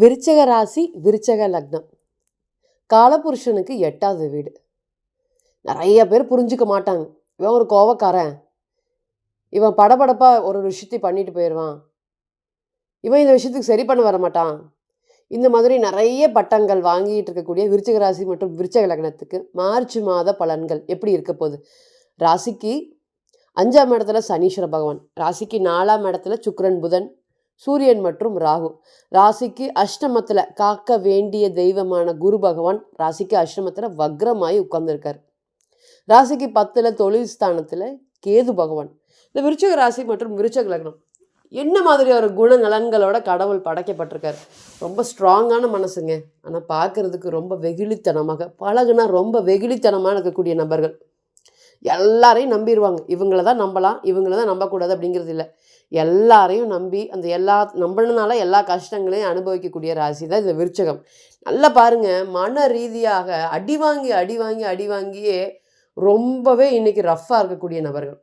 விருச்சக ராசி விருச்சக லக்னம். காலபுருஷனுக்கு எட்டாவது வீடு. நிறைய பேர் புரிஞ்சுக்க மாட்டாங்க. இவன் ஒரு கோவக்காரன். இவன் படபடப்பாக ஒரு விஷயத்தை பண்ணிட்டு போயிடுவான். இவன் இந்த விஷயத்துக்கு சரி பண்ண வர மாட்டான். இந்த மாதிரி நிறைய பட்டங்கள் வாங்கிட்டு இருக்கக்கூடிய விருச்சக ராசி மற்றும் விருச்சக லக்னத்துக்கு மார்ச் மாத பலன்கள் எப்படி இருக்க போகுது? ராசிக்கு அஞ்சாம் இடத்துல சனீஸ்வர பகவான். ராசிக்கு நாலாம் இடத்துல சுக்ரன் புதன். சூரியன் மற்றும் ராகு. ராசிக்கு அஷ்டமத்தில் காக்க வேண்டிய தெய்வமான குரு பகவான் ராசிக்கு அஷ்டமத்தில் வக்ரமாயி உட்கார்ந்துருக்கார். ராசிக்கு பத்தில் தொழில் ஸ்தானத்தில் கேது பகவான். இந்த விருச்சக ராசி மற்றும் விருச்சக லக்னம். என்ன மாதிரி ஒரு குணநலன்களோட கடவுள் படைக்கப்பட்டிருக்கார். ரொம்ப ஸ்ட்ராங்கான மனசுங்க. ஆனால் பார்க்கறதுக்கு ரொம்ப வெகுளித்தனமாக பழகுனா ரொம்ப வெகுளித்தனமாக இருக்கக்கூடிய நபர்கள். எல்லாரையும் நம்பிடுவாங்க இவங்கள தான் நம்பலாம் இவங்கள தான் நம்பக்கூடாது அப்படிங்கிறது இல்லை. எல்லாரையும் நம்பி அந்த எல்லா நம்பினனால எல்லா கஷ்டங்களையும் அனுபவிக்கக்கூடிய ராசி தான் இந்த விருச்சகம். நல்லா பாருங்க மன ரீதியாக அடி வாங்கி அடி வாங்கி அடி வாங்கியே ரொம்பவே இன்னைக்கு ரஃப்பாக இருக்கக்கூடிய நபர்கள்.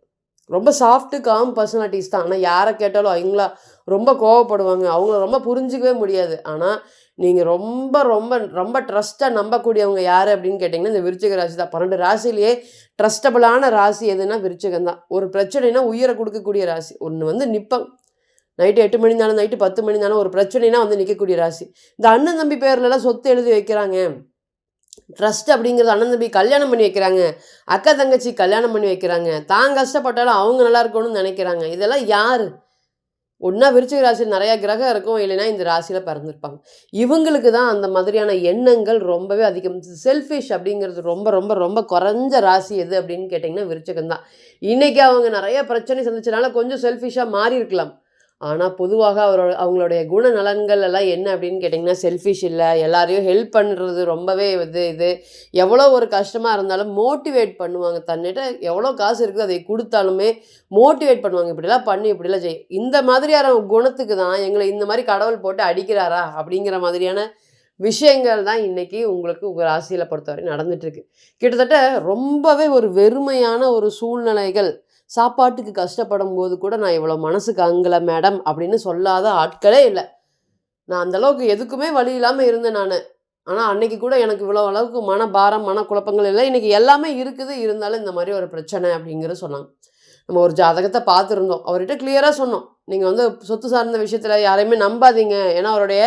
ரொம்ப சாஃப்ட்டு காம் பர்சனாலிட்டிஸ் தான். ஆனால் யாரை கேட்டாலும் அவங்களா ரொம்ப கோவப்படுவாங்க. அவங்கள ரொம்ப புரிஞ்சிக்கவே முடியாது. ஆனால் நீங்கள் ரொம்ப ரொம்ப ரொம்ப ட்ரஸ்ட்டாக நம்பக்கூடியவங்க யார் அப்படின்னு கேட்டிங்கன்னா இந்த விருச்சிக ராசி தான். பன்னெண்டு ராசிலேயே ட்ரஸ்டபுளான ராசி எதுனா விருச்சிகம் தான். ஒரு பிரச்சனைனா உயிரை கொடுக்கக்கூடிய ராசி. ஒன்று வந்து நிற்பம் நைட்டு எட்டு மணி நேரம் நைட்டு பத்து மணி தானே ஒரு பிரச்சனைனா வந்து நிற்கக்கூடிய ராசி. இந்த அண்ணன் தம்பி பேர்லலாம் சொத்து எழுதி வைக்கிறாங்க. ட்ரஸ்ட் அப்படிங்கிறது அண்ணன் தம்பி கல்யாணம் பண்ணி வைக்கிறாங்க. அக்கா தங்கச்சி கல்யாணம் பண்ணி வைக்கிறாங்க. தான் கஷ்டப்பட்டாலும் அவங்க நல்லா இருக்கணும்னு நினைக்கிறாங்க. இதெல்லாம் யார்? ஒன்றா விருச்சிக ராசியில் நிறையா கிரகம் இருக்கும். இல்லைன்னா இந்த ராசியில் பிறந்திருப்பாங்க. இவங்களுக்கு தான் அந்த மாதிரியான எண்ணங்கள் ரொம்பவே அதிகம். செல்ஃபிஷ் அப்படிங்கிறது ரொம்ப ரொம்ப ரொம்ப குறைஞ்ச ராசி எது அப்படின்னு கேட்டிங்கன்னா விருச்சகம் தான். இன்றைக்கி அவங்க நிறைய பிரச்சனை சந்திச்சனால கொஞ்சம் செல்ஃபிஷாக மாறி இருக்கலாம் ஆனால் பொதுவாக அவரோட அவங்களுடைய குணநலன்கள் எல்லாம் என்ன அப்படின்னு கேட்டிங்கன்னா செல்ஃபிஷ் இல்லை. எல்லாரையும் ஹெல்ப் பண்ணுறது ரொம்பவே இது இது. எவ்வளோ ஒரு கஷ்டமாக இருந்தாலும் மோட்டிவேட் பண்ணுவாங்க. தன்னிட்ட எவ்வளோ காசு இருக்குது அதை கொடுத்தாலுமே மோட்டிவேட் பண்ணுவாங்க. இப்படிலாம் பண்ணி இப்படிலாம் செய். இந்த மாதிரியான குணத்துக்கு தான் எங்களை இந்த மாதிரி கடவுள் போட்டு அடிக்கிறாரா அப்படிங்கிற மாதிரியான விஷயங்கள் தான் இன்றைக்கி உங்களுக்கு உங்கள் ராசியில் பொறுத்தவரை நடந்துட்டுருக்கு கிட்டத்தட்ட ரொம்பவே ஒரு வெறுமையான ஒரு சூழ்நிலைகள் சாப்பாட்டுக்கு கஷ்டப்படும் போது கூட நான் இவ்வளோ மனசுக்கு அங்கல மேடம் அப்படின்னு சொல்லாத ஆட்களே இல்லை. நான் அந்த அளவுக்கு எதுக்குமே வழி இல்லாமல் இருந்தேன் நான். ஆனால் அன்னைக்கு கூட எனக்கு இவ்வளோ அளவுக்கு மன பாரம் மன குழப்பங்கள் இல்லை. இன்னைக்கு எல்லாமே இருக்குது. இருந்தாலும் இந்த மாதிரி ஒரு பிரச்சனை அப்படிங்கிறது சொன்னாங்க. நம்ம ஒரு ஜாதகத்தை பார்த்துருந்தோம். அவர்கிட்ட கிளியராக சொன்னோம். நீங்கள் வந்து சொத்து சார்ந்த விஷயத்தில் யாரையுமே நம்பாதீங்க. ஏன்னா அவருடைய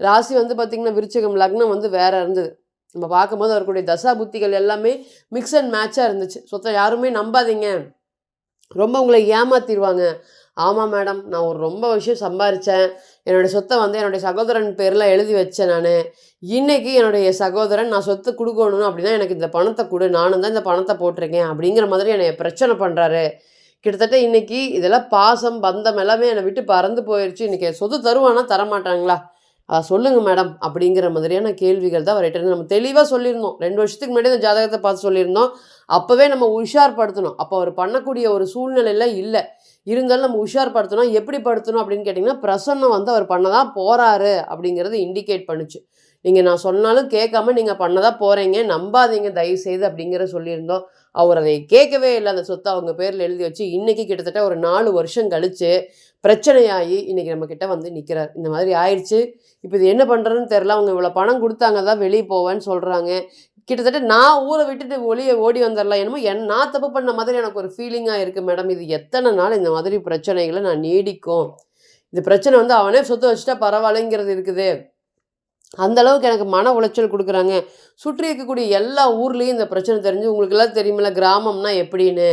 ராசி வந்து பார்த்திங்கன்னா விருச்சகம் லக்னம் வந்து வேற இருந்தது. நம்ம பார்க்கும்போது அவருடைய தசா புத்திகள் எல்லாமே மிக்ஸ் அண்ட் மேட்சாக இருந்துச்சு. சொத்தை யாருமே நம்பாதீங்க. ரொம்ப உங்களை ஏமாத்திடுவாங்க. ஆமாம் மேடம். நான் ஒரு ரொம்ப விஷயம் சம்பாரித்தேன் என்னுடைய சொத்தை வந்து என்னுடைய சகோதரன் பேரில் எழுதி வச்சேன் நான். இன்றைக்கி என்னுடைய சகோதரன் நான் சொத்து கொடுக்கணும் அப்படின்னா எனக்கு இந்த பணத்தை கொடு. நானும் தான் இந்த பணத்தை போட்டிருக்கேன் அப்படிங்கிற மாதிரி என்னை பிரச்சனை பண்ணுறாரு கிட்டத்தட்ட இன்றைக்கி இதெல்லாம் பாசம் பந்தம் எல்லாமே என்னை விட்டு பறந்து போயிடுச்சு இன்றைக்கி சொத்து தருவானா தரமாட்டாங்களா? சொல்லுங்கள் மேடம் அப்படிங்கிற மாதிரியான கேள்விகள் தான் அவர்கிட்ட நம்ம தெளிவாக சொல்லியிருந்தோம். ரெண்டு வருஷத்துக்கு முன்னாடி அந்த ஜாதகத்தை பார்த்து சொல்லியிருந்தோம். அப்போவே நம்ம உஷார்படுத்தணும். அப்போ அவர் பண்ணக்கூடிய ஒரு சூழ்நிலையில் இல்லை. இருந்தாலும் நம்ம உஷார்படுத்தணும். எப்படி படுத்தணும் அப்படின்னு கேட்டிங்கன்னா பிரசன்னம் வந்து அவர் பண்ண தான் போகிறாரு அப்படிங்கிறது இண்டிகேட் பண்ணுச்சு. நீங்கள் நான் சொன்னாலும் கேட்காம நீங்கள் பண்ணதா போகிறீங்க நம்பாதீங்க தயவு செய்து அப்படிங்கிற சொல்லியிருந்தோம். அவர் அதை கேட்கவே இல்லை அந்த சொத்தை அவங்க பேரில் எழுதி வச்சு இன்றைக்கி கிட்டத்தட்ட ஒரு நாலு வருஷம் கழித்து பிரச்சனையாகி இன்றைக்கி நம்மக்கிட்ட வந்து நிற்கிறார் இந்த மாதிரி ஆயிடுச்சு. இப்போ இது என்ன பண்ணுறதுன்னு தெரில அவங்க இவ்வளோ பணம் கொடுத்தாங்க தான் வெளியே போவேன்னு சொல்கிறாங்க கிட்டத்தட்ட நான் ஊரை விட்டுட்டு ஒளிய ஓடி வந்துடலாம் என்னமோ என் நான் தப்பு பண்ண மாதிரி எனக்கு ஒரு ஃபீலிங்காக இருக்குது மேடம் இது எத்தனை நாள் இந்த மாதிரி பிரச்சனைகளை நான் நீடிக்கும்? இந்த பிரச்சனை வந்து அவனே சொத்து வச்சுட்டா பரவாயில்லைங்கிறது இருக்குது. அந்தளவுக்கு எனக்கு மன உளைச்சல் கொடுக்குறாங்க. சுற்றி இருக்கக்கூடிய எல்லா ஊர்லேயும் இந்த பிரச்சனை தெரிஞ்சு உங்களுக்கு எல்லாம் தெரியுமில்ல கிராமம்னா எப்படின்னு.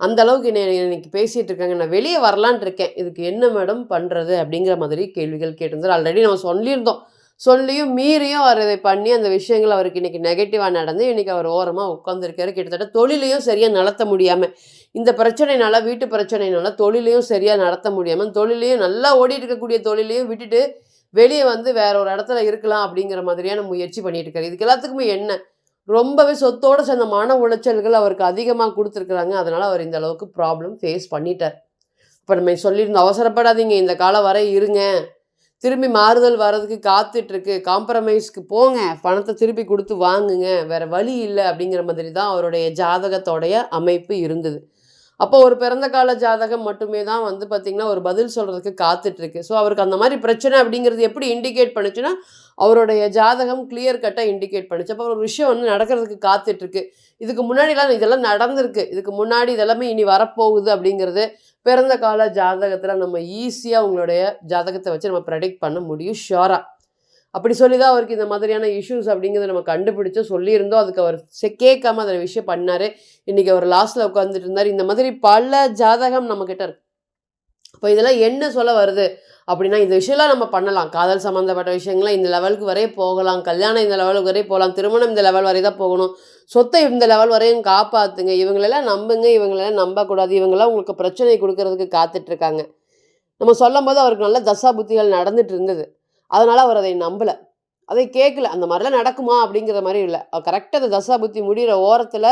அந்த அளவுக்கு என்னை இன்னைக்கு பேசிகிட்டு இருக்காங்க. நான் வெளியே வரலான் இருக்கேன். இதுக்கு என்ன மேடம் பண்ணுறது அப்படிங்கிற மாதிரி கேள்விகள் கேட்டிருந்தார். ஆல்ரெடி நம்ம சொல்லியிருந்தோம். சொல்லியும் மீறியும் அவர் இதை பண்ணி அந்த விஷயங்கள் அவருக்கு இன்றைக்கி நெகட்டிவாக நடந்து இன்றைக்கி அவர் ஓரமாக உட்காந்துருக்காரு கிட்டத்தட்ட தொழிலையும் சரியாக நடத்த முடியாமல் இந்த பிரச்சனைனால வீட்டு பிரச்சனைனால தொழிலையும் சரியாக நடத்த முடியாமல் தொழிலையும் நல்லா ஓடிட்டு இருக்கக்கூடிய தொழிலையும் விட்டுட்டு வெளியே வந்து வேற ஒரு இடத்துல இருக்கலாம் அப்படிங்கிற மாதிரியான முயற்சி பண்ணிட்டு இருக்காரு. இதுக்கு எல்லாத்துக்குமே என்ன? ரொம்பவே சொத்தோடு சேர்ந்த மன உளைச்சல்கள் அவருக்கு அதிகமாக கொடுத்துருக்குறாங்க. அதனால அவர் இந்த அளவுக்கு ப்ராப்ளம் ஃபேஸ் பண்ணிட்டார். இப்போ நம்ம சொல்லியிருந்தோம் அவசரப்படாதீங்க இந்த காலம் வரை இருங்க. திரும்பி மாறுதல் வர்றதுக்கு காத்துட்ருக்கு காம்ப்ரமைஸ்க்கு போங்க. பணத்தை திருப்பி கொடுத்து வாங்குங்க. வேறு வழி இல்லை அப்படிங்கிற மாதிரி தான் அவருடைய ஜாதகத்தோடைய அமைப்பு இருந்தது. அப்போ ஒரு பிறந்த கால ஜாதகம் மட்டுமே தான் வந்து பார்த்திங்கன்னா ஒரு பதில் சொல்கிறதுக்கு காத்துட்ருக்கு. ஸோ அவருக்கு அந்த மாதிரி பிரச்சனை அப்படிங்கிறது எப்படி இண்டிகேட் பண்ணுச்சுன்னா அவருடைய ஜாதகம் கிளியர் கட்டாக இண்டிகேட் பண்ணுச்சு. அப்போ ஒரு விஷயம் வந்து நடக்கிறதுக்கு காத்துட்ருக்கு. இதுக்கு முன்னாடிலாம் இதெல்லாம் நடந்திருக்கு. இதுக்கு முன்னாடி இதெல்லாமே இனி வரப்போகுது அப்படிங்கிறது பிறந்த கால ஜாதகத்தில் நம்ம ஈஸியாக உங்களுடைய ஜாதகத்தை வச்சு நம்ம ப்ரெடிக்ட் பண்ண முடியும். ஷியோராக அப்படி சொல்லி தான் அவருக்கு இந்த மாதிரியான இஷ்யூஸ் அப்படிங்கிறத நம்ம கண்டுபிடிச்சோம் சொல்லியிருந்தோம். அதுக்கு அவர் செ- கேட்காம அதில் விஷயம் பண்ணார். இன்றைக்கி அவர் லாஸ்ட்டில் உட்காந்துட்டு இருந்தார். இந்த மாதிரி பல ஜாதகம் நம்மக்கிட்ட இருக்கு. அப்போ இதெல்லாம் என்ன சொல்ல வருது? அப்படின்னா இந்த விஷயம்லாம் நம்ம பண்ணலாம். காதல் சம்மந்தப்பட்ட விஷயங்கள்லாம் இந்த லெவலுக்கு வரையே போகலாம். கல்யாணம் இந்த லெவலுக்கு வரையே போகலாம். திருமணம் இந்த லெவல் வரை தான் போகணும். சொத்தை இந்த லெவல் வரையும் காப்பாற்றுங்க இவங்களெல்லாம் நம்புங்க. இவங்களெல்லாம் நம்பக்கூடாது. இவங்களாம் உங்களுக்கு பிரச்சனை கொடுக்கறதுக்கு காத்துட்ருக்காங்க நம்ம சொல்லும் போது அவருக்கு நல்ல தசா புத்திகள் நடந்துட்டு இருந்தது. அதனால் அவர் அதை நம்பலை. அதை கேட்கல அந்த மாதிரிலாம் நடக்குமா அப்படிங்கிற மாதிரி இல்லை. கரெக்டாக அந்த தசாபுத்தி முடிகிற ஓரத்தில்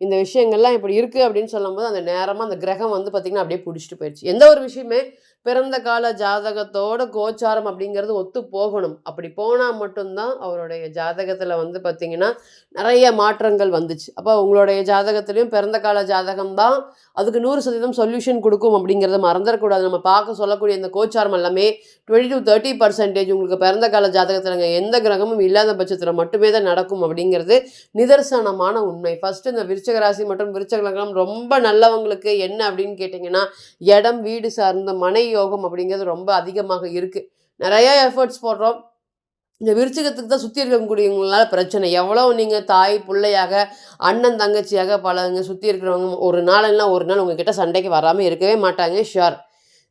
இந்த விஷயங்கள்லாம் இப்படி இருக்குது அப்படின்னு சொல்லும்போது அந்த நேரமாக அந்த கிரகம் வந்து பார்த்திங்கன்னா அப்படியே பிடிச்சிட்டு போயிடுச்சு எந்த ஒரு விஷயமே பிறந்த கால ஜாதகத்தோட கோச்சாரம் அப்படிங்கிறது ஒத்து போகணும். அப்படி போனால் மட்டும்தான் அவருடைய ஜாதகத்தில் வந்து பார்த்திங்கன்னா நிறைய மாற்றங்கள் வந்துச்சு. அப்போ உங்களுடைய ஜாதகத்துலேயும் பிறந்த கால ஜாதகம் தான் அதுக்கு நூறு சதவீதம் சொல்யூஷன் கொடுக்கும் அப்படிங்கிறத மறந்துடக்கூடாது. நம்ம பார்க்க சொல்லக்கூடிய இந்த கோச்சாரம் எல்லாமே டுவெண்ட்டி டு தேர்ட்டி பர்சன்டேஜ் உங்களுக்கு பிறந்த கால ஜாதகத்தில் எந்த கிரகமும் இல்லாத பட்சத்தில் மட்டுமே தான் நடக்கும் அப்படிங்கிறது நிதர்சனமான உண்மை. ஃபஸ்ட்டு இந்த விருச்சகராசி மற்றும் விருச்சக ரொம்ப நல்லவங்களுக்கு என்ன அப்படின்னு கேட்டிங்கன்னா இடம் வீடு சார்ந்த மனை யோகம் அப்படிங்கிறது ரொம்ப அதிகமாக இருக்குது நிறையா எஃபர்ட்ஸ் போடுறோம். இந்த விருச்சிகத்துக்கு தான் சுற்றி இருக்கக்கூடியவங்களால பிரச்சனை. எவ்வளோ நீங்கள் தாய் பிள்ளையாக அண்ணன் தங்கச்சியாக பலங்க சுற்றி இருக்கிறவங்க ஒரு நாள் இல்லைனா ஒரு நாள் உங்ககிட்ட சண்டைக்கு வராமல் இருக்கவே மாட்டாங்க. ஷுர்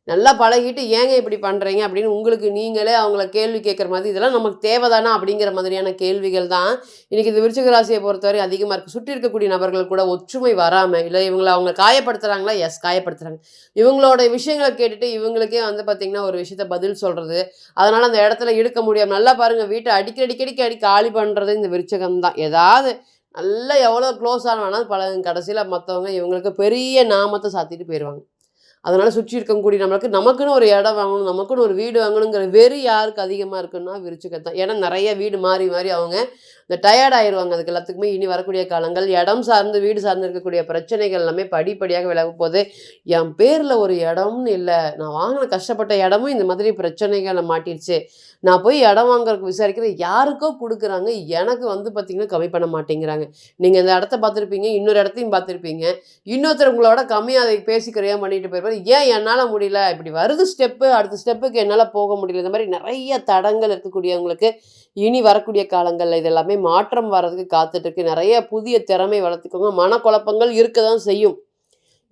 நல்லா பழகிட்டு ஏங்க இப்படி பண்ணுறீங்க அப்படின்னு உங்களுக்கு நீங்களே அவங்கள கேள்வி கேட்குற மாதிரி இதெல்லாம் நமக்கு தேவைதானா அப்படிங்கிற மாதிரியான கேள்விகள் தான் இன்றைக்கி இந்த விருச்சிக ராசியை பொறுத்தவரை அதிகமாக இருக்குது சுற்றி இருக்கக்கூடிய நபர்கள் கூட ஒற்றுமை வராமல் இல்லை இவங்களை அவங்க காயப்படுத்துகிறாங்களா எஸ் காயப்படுத்துகிறாங்க இவங்களோட விஷயங்களை கேட்டுட்டு இவங்களுக்கே வந்து பார்த்திங்கன்னா ஒரு விஷயத்த பதில் சொல்கிறது அதனால் அந்த இடத்துல இழுக்க முடியாமல் நல்லா பாருங்கள் வீட்டை அடிக்கடி அடிக்கடிக்கு அடி காலி பண்ணுறது இந்த விருச்சகம் தான். ஏதாவது நல்லா எவ்வளோ க்ளோஸ் ஆன வேணாலும் பல கடைசியில் மற்றவங்க இவங்களுக்கு பெரிய நாமத்தை சாத்திட்டு போயிடுவாங்க அதனால் சுற்றி இருக்கக்கூடிய நம்மளுக்கு நமக்குன்னு ஒரு இடம் வாங்கணும் நமக்குன்னு ஒரு வீடு வாங்கணுங்கிற வெறி யாருக்கு அதிகமாக இருக்குன்னா விரிச்சுக்கத்தான் ஏன்னா நிறைய வீடு மாறி மாறி அவங்க இந்த டயர்ட் ஆயிடுவாங்க அதுக்கு எல்லாத்துக்குமே. இனி வரக்கூடிய காலங்கள் இடம் சார்ந்து வீடு சார்ந்து இருக்கக்கூடிய பிரச்சனைகள் எல்லாமே படிப்படியாக விலகும் போது என் பேரில் ஒரு இடம்னு இல்லை. நான் வாங்கின கஷ்டப்பட்ட இடமும் இந்த மாதிரி பிரச்சனைகளை மாட்டிடுச்சு நான் போய் இடம் வாங்குறதுக்கு விசாரிக்கிறேன் யாருக்கோ கொடுக்குறாங்க. எனக்கு வந்து பார்த்திங்கன்னா கம்மி பண்ண மாட்டேங்கிறாங்க. நீங்கள் இந்த இடத்த பார்த்துருப்பீங்க இன்னொரு இடத்தையும் பார்த்துருப்பீங்க. இன்னொருத்தர் உங்களோட கம்மியாக அதை பேசிக்கிறையா பண்ணிட்டு போயிருப்பாரு. ஏன் என்னால் முடியல? இப்படி வருது ஸ்டெப்பு அடுத்த ஸ்டெப்புக்கு என்னால் போக முடியல. இந்த மாதிரி நிறைய தடங்கள் இருக்கக்கூடியவங்களுக்கு இனி வரக்கூடிய காலங்களில் இதெல்லாமே மாற்றம் வர்றதுக்கு காத்துட்டு இருக்கு நிறைய புதிய திறமை வளர்த்துக்கோங்க. மனக்குழப்பங்கள் இருக்க தான் செய்யும்.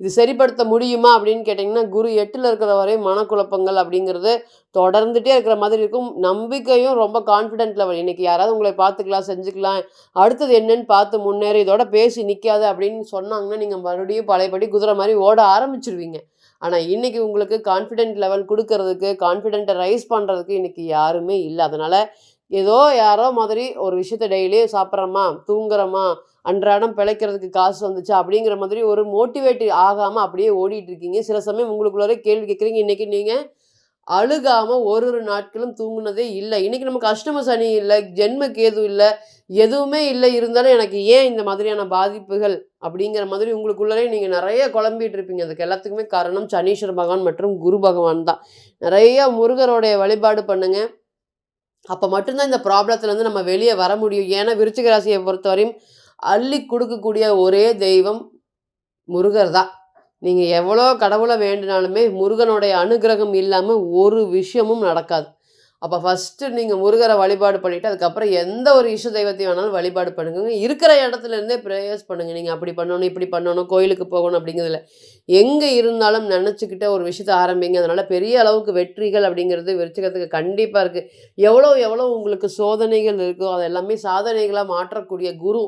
இது சரிப்படுத்த முடியுமா அப்படின்னு கேட்டிங்கன்னா குரு எட்டில் இருக்கிற வரை மனக்குழப்பங்கள் அப்படிங்கிறது தொடர்ந்துட்டே இருக்கிற மாதிரி இருக்கும். நம்பிக்கையும் ரொம்ப கான்ஃபிடென்ட் லெவல் இன்றைக்கி யாராவது உங்களை பார்த்துக்கலாம் செஞ்சுக்கலாம். அடுத்தது என்னன்னு பார்த்து முன்னேறி. இதோட பேசி நிற்காது அப்படின்னு சொன்னாங்கன்னா நீங்கள் மறுபடியும் பழையபடி குதிரை மாதிரி ஓட ஆரம்பிச்சிருவீங்க. ஆனால் இன்றைக்கி உங்களுக்கு கான்ஃபிடென்ட் லெவல் கொடுக்கறதுக்கு கான்ஃபிடென்ட்டை ரைஸ் பண்ணுறதுக்கு இன்றைக்கி யாருமே இல்லை. அதனால் ஏதோ யாரோ மாதிரி ஒரு விஷயத்த டெய்லி சாப்பிட்றோமா தூங்குறோமா அன்றாடம் பிழைக்கிறதுக்கு காசு வந்துச்சு அப்படிங்கிற மாதிரி ஒரு மோட்டிவேட் ஆகாமல் அப்படியே ஓடிட்டு இருக்கீங்க. சில சமயம் உங்களுக்குள்ளாரே கேள்வி கேட்குறீங்க. இன்றைக்கி நீங்கள் அழுகாமல் ஒரு ஒரு நாட்களும் தூங்குனதே இல்லை. இன்றைக்கி நமக்கு அஷ்டம சனி இல்லை ஜென்ம கேது இல்லை எதுவுமே இல்லை. இருந்தாலும் எனக்கு ஏன் இந்த மாதிரியான பாதிப்புகள் அப்படிங்கிற மாதிரி உங்களுக்குள்ளே நீங்கள் நிறைய குழம்பிட்டு இருப்பீங்க. அதுக்கு எல்லாத்துக்குமே காரணம் சனீஸ்வர பகவான் மற்றும் குரு பகவான் தான். நிறைய முருகருடைய வழிபாடு பண்ணுங்கள் அப்போ மட்டும்தான் இந்த ப்ராப்ளத்துலேருந்து நம்ம வெளியே வர முடியும். ஏன்னா விருச்சிக ராசியை பொறுத்தவரையும் அள்ளி கொடுக்கக்கூடிய ஒரே தெய்வம் முருகர் தான். நீங்கள் எவ்வளோ கடவுளை வேண்டினாலுமே முருகனுடைய அனுகிரகம் இல்லாமல் ஒரு விஷயமும் நடக்காது. அப்போ ஃபஸ்ட்டு நீங்கள் முருகரை வழிபாடு பண்ணிவிட்டு அதுக்கப்புறம் எந்த ஒரு இஷ்ட தெய்வத்தையும் வேணாலும் வழிபாடு பண்ணுங்க இருக்கிற இடத்துல இருந்தே ப்ரேயர்ஸ் பண்ணுங்கள் நீங்கள் அப்படி பண்ணணும் இப்படி பண்ணணும் கோயிலுக்கு போகணும் அப்படிங்கிறதுல. எங்கே இருந்தாலும் நினச்சிக்கிட்ட ஒரு விஷயத்தை ஆரம்பிங்க. அதனால் பெரிய அளவுக்கு வெற்றிகள் அப்படிங்கிறது விருச்சிகத்துக்கு கண்டிப்பாக இருக்குது எவ்வளோ எவ்வளோ உங்களுக்கு சோதனைகள் இருக்கோ அது எல்லாமே சாதனைகளாக மாற்றக்கூடிய குரு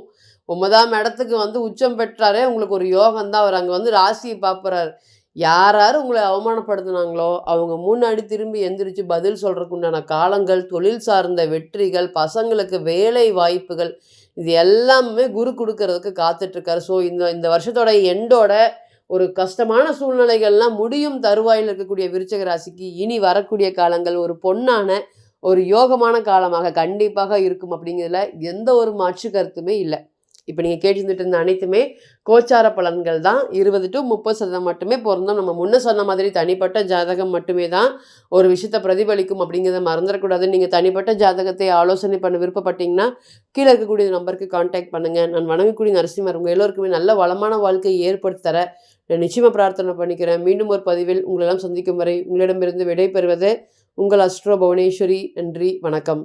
ஒன்பதாம் இடத்துக்கு வந்து உச்சம் பெற்றாரே உங்களுக்கு ஒரு யோகம் தான் அவர் அங்கே வந்து ராசியை பார்ப்புறாரு. யார் யார் உங்களை அவமானப்படுத்தினாங்களோ அவங்க முன்னாடி திரும்பி எந்திரிச்சு பதில் சொல்கிறதுக்கு உண்டான காலங்கள் தொழில் சார்ந்த வெற்றிகள் பசங்களுக்கு வேலை வாய்ப்புகள் இது எல்லாமே குரு கொடுக்கறதுக்கு காத்துட்ருக்காரு. ஸோ இந்த இந்த வருஷத்தோட எண்டோட ஒரு கஷ்டமான சூழ்நிலைகள்லாம் முடியும் தருவாயில் இருக்கக்கூடிய விருச்சக ராசிக்கு இனி வரக்கூடிய காலங்கள். ஒரு பொன்னான ஒரு யோகமான காலமாக கண்டிப்பாக இருக்கும் அப்படிங்கிறதுல எந்த ஒரு மாற்று கருத்துமே இல்லை. இப்போ நீங்கள் கேட்டுருந்துட்டு இருந்த அனைத்துமே கோச்சார பலன்கள் தான். இருபது டு முப்பது சதவீதம் மட்டுமே பொருந்தும். நம்ம முன்ன சொன்ன மாதிரி தனிப்பட்ட ஜாதகம் மட்டுமே தான் ஒரு விஷயத்தை பிரதிபலிக்கும் அப்படிங்கிறத மறந்துடக்கூடாது நீங்கள் தனிப்பட்ட ஜாதகத்தை ஆலோசனை பண்ண விருப்பப்பட்டீங்கன்னா கீழே இருக்கக்கூடிய நம்பருக்கு காண்டாக்ட் பண்ணுங்கள் நான் வணங்கக்கூடிய நரசிம்மர் உங்கள் எல்லோருக்குமே நல்ல வளமான வாழ்க்கையை ஏற்படுத்தி தர நான் நிச்சயமாக பிரார்த்தனை பண்ணிக்கிறேன். மீண்டும் ஒரு பதிவில் உங்களெல்லாம் சந்திக்கும் வரை உங்களிடமிருந்து விடை பெறுவது உங்கள் அஸ்ட்ரோ புவனேஸ்வரி. நன்றி வணக்கம்.